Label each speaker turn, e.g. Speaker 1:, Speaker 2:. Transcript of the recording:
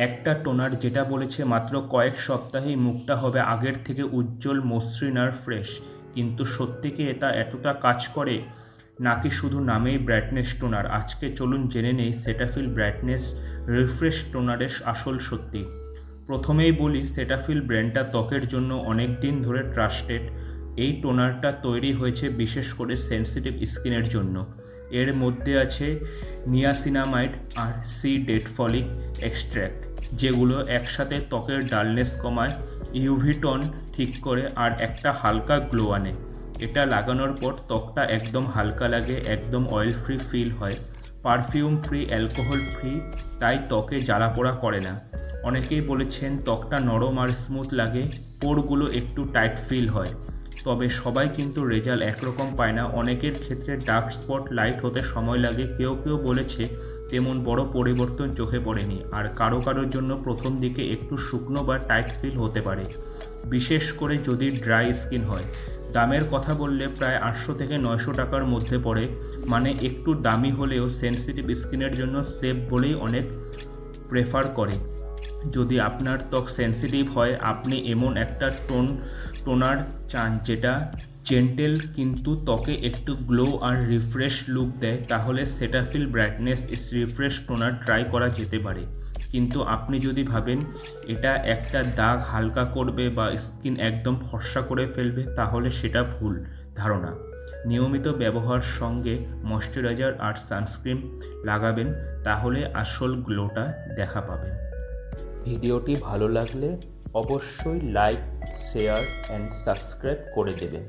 Speaker 1: একটা টোনার যেটা বলেছে মাত্র কয়েক সপ্তাহেই মুখটা হবে আগের থেকে উজ্জ্বল, মসৃণ আর ফ্রেশ। কিন্তু সত্যি কি এটা এতটা কাজ করে? নাকি শুধু নামেই ব্রাইটনেস টোনার? আজকে চলুন জেনে নেই সেটাফিল ব্রাইটনেস রিফ্রেশ টোনারের আসল সত্যি। প্রথমেই বলি সেটাফিল ব্র্যান্ডটা ত্বকের জন্য অনেক দিন ধরে ট্রাস্টেড। এই টোনারটা তৈরি হয়েছে বিশেষ করে সেনসিটিভ স্কিনের জন্য। এর মধ্যে আছে নিয়াসিনামাইড আর সি ডেটফলিক এক্সট্র্যাক্ট। যেগুলো একসাথে ত্বকের ডালনেস কমায় ইউভি টোন ঠিক করে, আর একটা হালকা গ্লো আনে। এটা লাগানোর পর ত্বকটা একদম হালকা লাগে, একদম অয়েল ফ্রি ফিল হয়। পারফিউম ফ্রি অ্যালকোহল ফ্রি তাই ত্বকে জ্বালা পোড়া করে না। অনেকেই বলেছেন ত্বকটা নরম আর স্মুথ লাগে, পোরগুলো একটু টাইট ফিল হয়। তবে সবাই কিন্তু রেজাল্ট একরকম পায় না। অনেকের ক্ষেত্রে ডার্ক স্পট লাইট হতে সময় লাগে। কেউ কেউ বলেছে, তেমন বড় পরিবর্তন চোখে পড়েনি। আর কারও কারোর জন্য প্রথম দিকে একটু শুকনো বা টাইট ফিল হতে পারে। বিশেষ করে যদি ড্রাই স্কিন হয়। দামের কথা বললে প্রায় আটশো থেকে নয়শো টাকার মধ্যে পড়ে। মানে একটু দামি হলেও সেনসিটিভ স্কিনের জন্য সেফ বলেই অনেক প্রেফার করে। যদি আপনার ত্বক সেনসিটিভ হয়, আপনি এমন একটা টোন, টোনার চান যেটা জেন্টেল কিন্তু ত্বকে একটু গ্লো আর রিফ্রেশ লুক দেয়, তাহলে Cetaphil brightness is refresh toner try করা যেতে পারে। কিন্তু আপনি যদি ভাবেন এটা একটা দাগ হালকা করবে বা স্কিন একদম ফর্সা করে ফেলবে, তাহলে সেটা ভুল ধারণা। নিয়মিত ব্যবহার সঙ্গে ময়শ্চারাইজার আর সানস্ক্রিন লাগাবেন, তাহলে আসল গ্লোটা দেখা পাবেন।
Speaker 2: ভিডিওটি ভালো লাগলে অবশ্যই লাইক শেয়ার অ্যান্ড সাবস্ক্রাইব করে দেবেন।